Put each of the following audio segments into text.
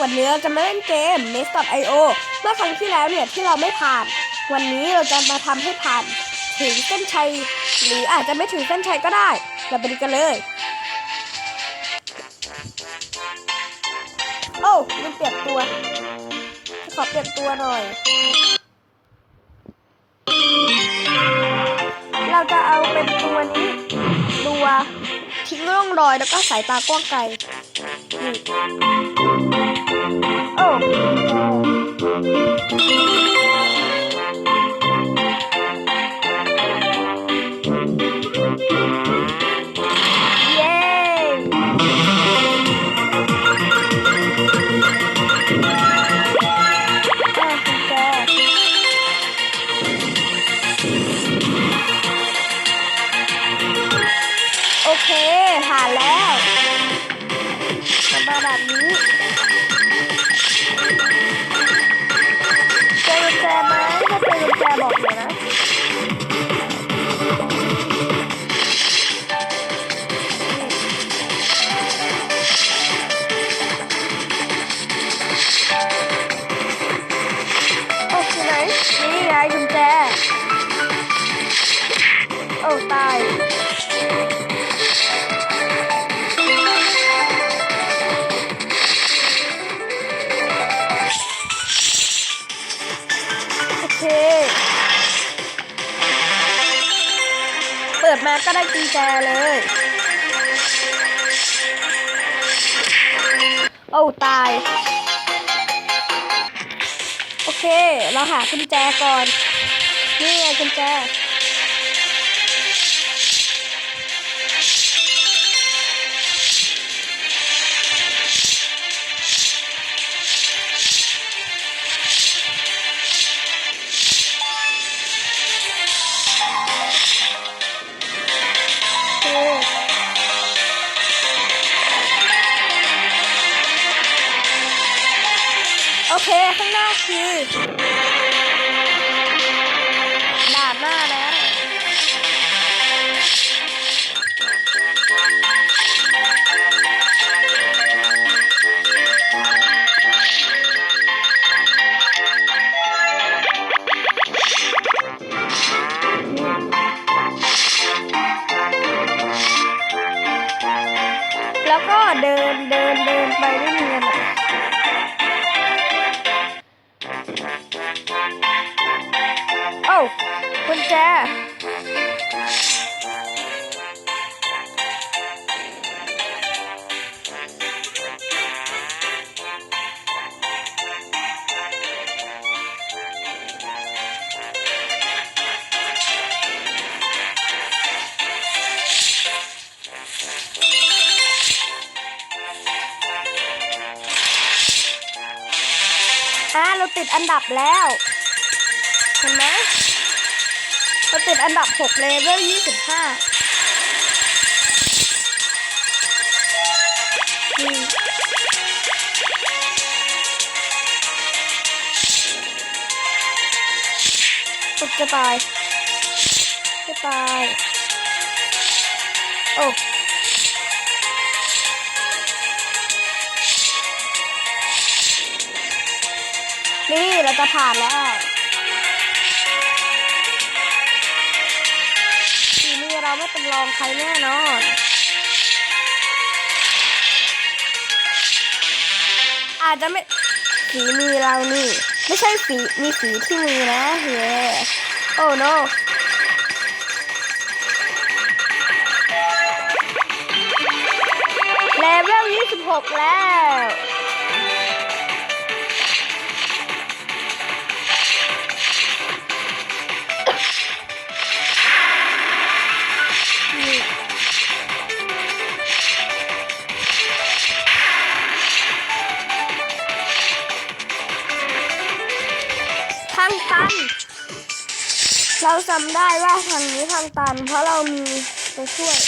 วันนี้เราจะมาเล่นเกม n e s t i o เมื่อครั้งที่แล้วเนี่ยที่เราไม่ผ่าน วันนี้เราจะมาทำให้ผ่านถึงเส้นชัย หรืออาจจะไม่ถึงเส้นชัยก็ได้ เราไปดูกันเลย โอ้มันเปลี่ยนตัว ขอเปลี่ยนตัวหน่อย เราจะเอาเป็นตัวนี้ตัวทิ้งร่องรอยแล้วก็สายตากว้างไกลนี่ โอ้เย้อะคุณแจโอเคผ่านแล้วมันมาแบบนี้ บอกเลยนะโอ้ที่ไหนนี่ไงกุญแจโอ้ตาย แล้วก็ได้กุญแจเลย โอ้ตาย โอเค เราหากุญแจก่อน นี่ไงกุญแจ เค ข้างหน้าคือด่านหน้าแล้ว แล้วก็เดินเดินเดินไปไม่เนียนอะ ติดอันดับแล้ว เห็นไหมเราติดอันดับ 6 เลเวล 25นี่อุ๊บจะตายจะตาย โอ้ นี่เราจะผ่านแล้วทีนี้เราไม่เป็นรองใครแน่นอนอาจจะไม่ฝีมือเรานี่ ไม่ใช่ฝีมีฝีที่มือนะเฮ้โอ้ no เลเวล26 แล้ว เราจำได้ว่าทางนี้ทางตัน เพราะเรามีไปช่วย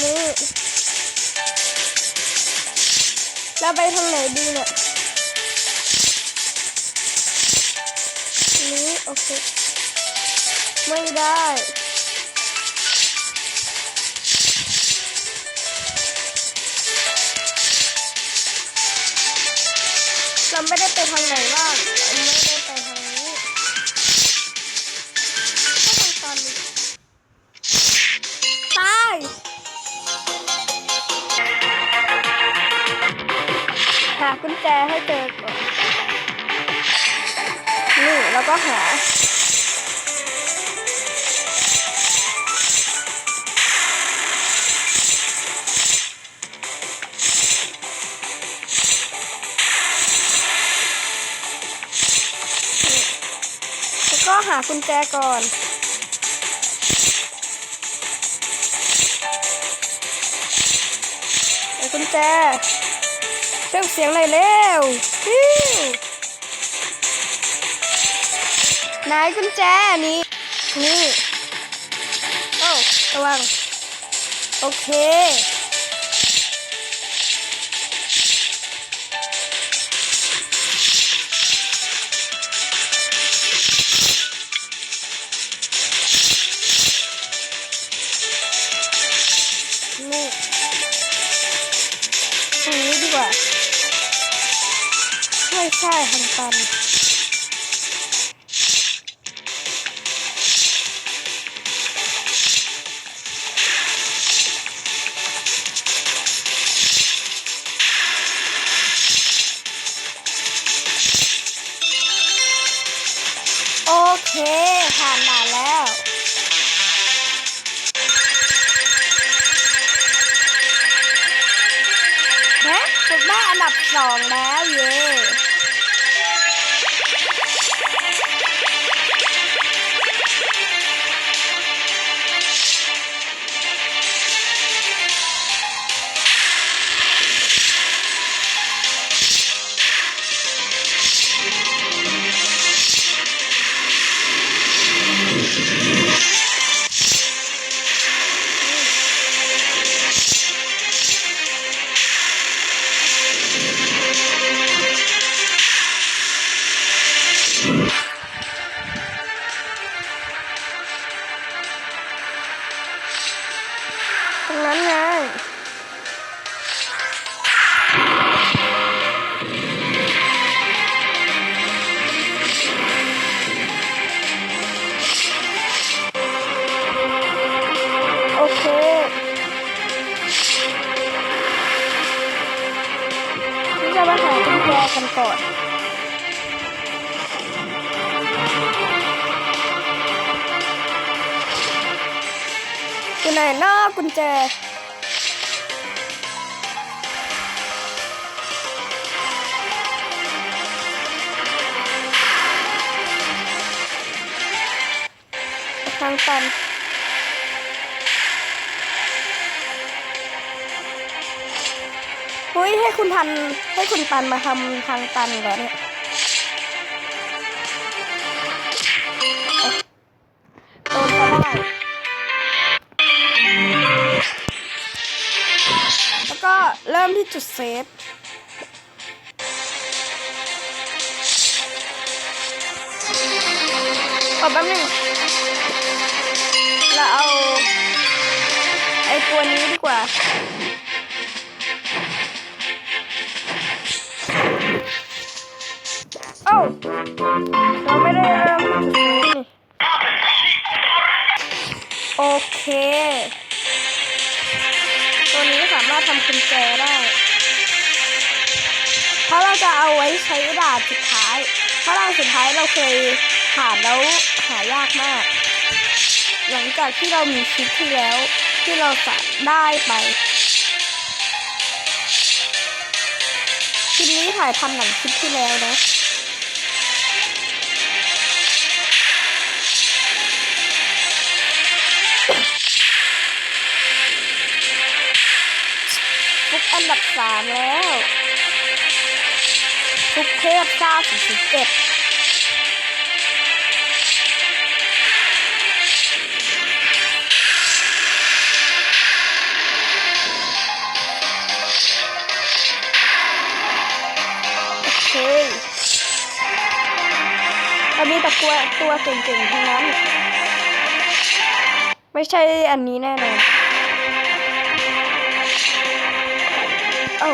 นี่เราไปทางไหนดีเนี่ยนี้โอเค ไม่ได้ ไม่ได้ไปทางไหนบ้างเราไม่ได้ไปทางนี้ก็ทางตอนนี้ตายหากุญแจให้เจอก่อนนี่แล้วก็หาากุญแจก่อนหากุญแจเครื่องเสียงเลยเร็วฮิ้วไหนกุญแจนี่นี่โอ้ระวังโอเค กว่า ไม่ใช่ทางตันโอเค ผ่านด่านแล้ว อับสองแล้วเย้ันเฮ้ยให้คุณทันให้คุณตันมาทำทางตันก่อนเนี่ยโดนก็ได้แล้วก็เริ่มที่จุดเซฟขอแป๊บนึง เราเอาไอตัวนี้ดีกว่า เอ้าเราไม่ได้เริ่มที่จุดเซฟนี่โอเค ตัวนี้สามารถทำกุญแจได้ เพราะเราจะเอาไว้ใช้ด่านสุดท้าย เพราะด่านสุดท้ายเราเคยผ่านแล้วหายากมาก หลังจากที่เรามีคลิปที่แล้วที่เราสะได้ไปคลิปนี้ถ่ายทำหลังคลิปที่แล้วนะทุกอันดับสามแล้วทุกเทพเก้าสิบสิบเจ็ด เรามีแต่ตัวตัวเก่งๆทั้งนั้น ไม่ใช่อันนี้แน่นอนโอ้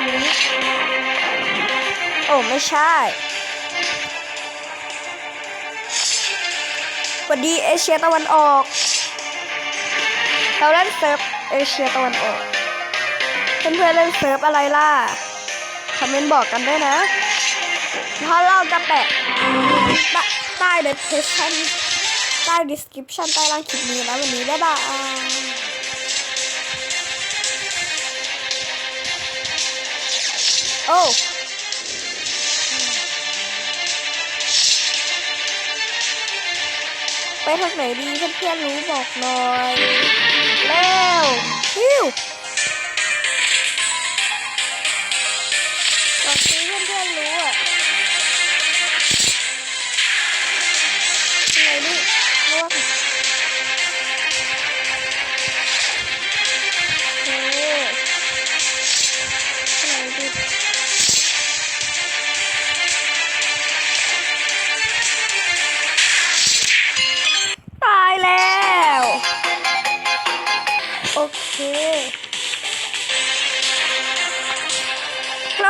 นนี้โอ้ไม่ใช่สวัสดีเอเชียตะวันออกเราเล่นเซิร์ฟเอเชียตะวันออกเพื่อนๆเล่นเซิร์ฟอะไรล่ะคอมเมนต์บอกกันด้วยนะ เพราะเราจะแปะใต้ใต้ description ใต้ description ใต้ล่างคลิปนี้นะวันนี้บ๊ายบายโอ้ไปทางไหนดีเพื่อนๆรู้บอกหน่อยเร็วฮิว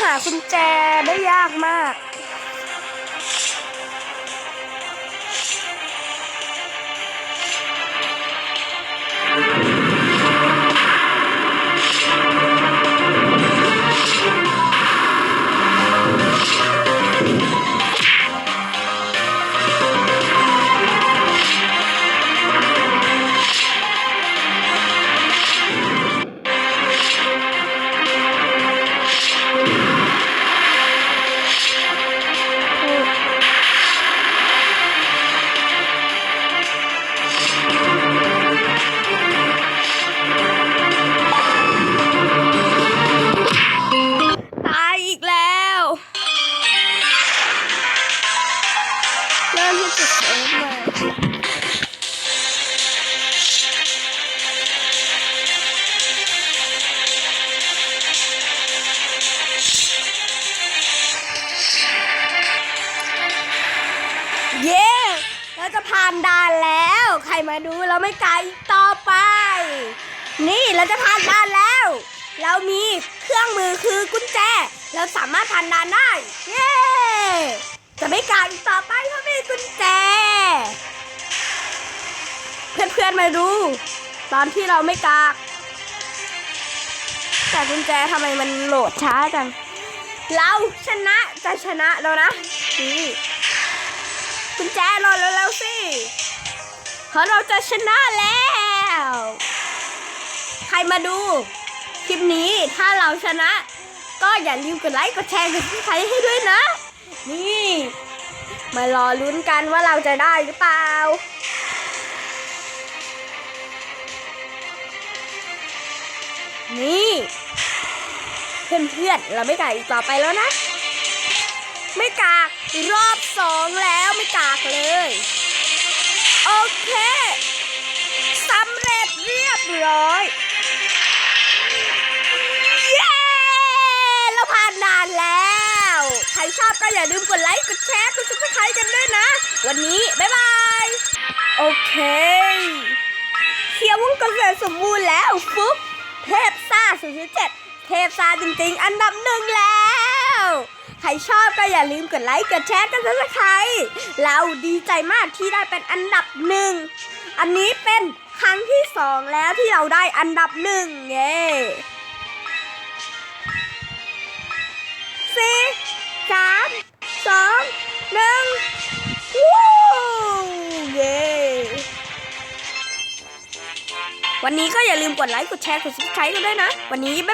หากุญแจได้ยากมาก เราจะผ่านด่านแล้ว เรามีเครื่องมือคือกุญแจ เราสามารถผ่านด่านได้ เย้ จะไม่กลางอีกต่อไปเพราะมีกุญแจ เพื่อนๆมาดู ตอนที่เราไม่กากแต่กุญแจทำไมมันโหลดช้าจัง เราชนะจะชนะแล้วนะนี่กุญแจโหลดเร็วสิเพราะเราจะชนะแล้ว ใครมาดูคลิปนี้ถ้าเราชนะ ก็อย่าลืมกดไลค์กดแชร์กดซับสไครให้ด้วยนะ นี่ มารอลุ้นกันว่าเราจะได้หรือเปล่านี่ เพื่อนๆเราไม่กากอีกต่อไปแล้วนะ ไม่กากรอบสองแล้ว ชอบก็อย่าลืมกดไลค์กดแชร์กดซับสไครต์กันด้วยนะ วันนี้ บ๊ายบาย โอเคเคียร์วงกลมเสสมบูรณ์แล้วฟุ๊บเทพซ่า007เทพซ่าจริงๆ อันดับหนึ่งแล้ว ใครชอบก็อย่าลืมกดไลค์กดแชร์กดซับสไครต์เราดีใจมากที่ได้เป็นอันดับหนึ่งอันนี้เป็นครั้งที่สองแล้วที่เราได้อันดับหนึ่งเย้สี่ สามสองหนึ่งวู้เย้วันนี้ก็อย่าลืมกดไลค์กดแชร์กดซับสไครต์กันด้วยนะ วันนี้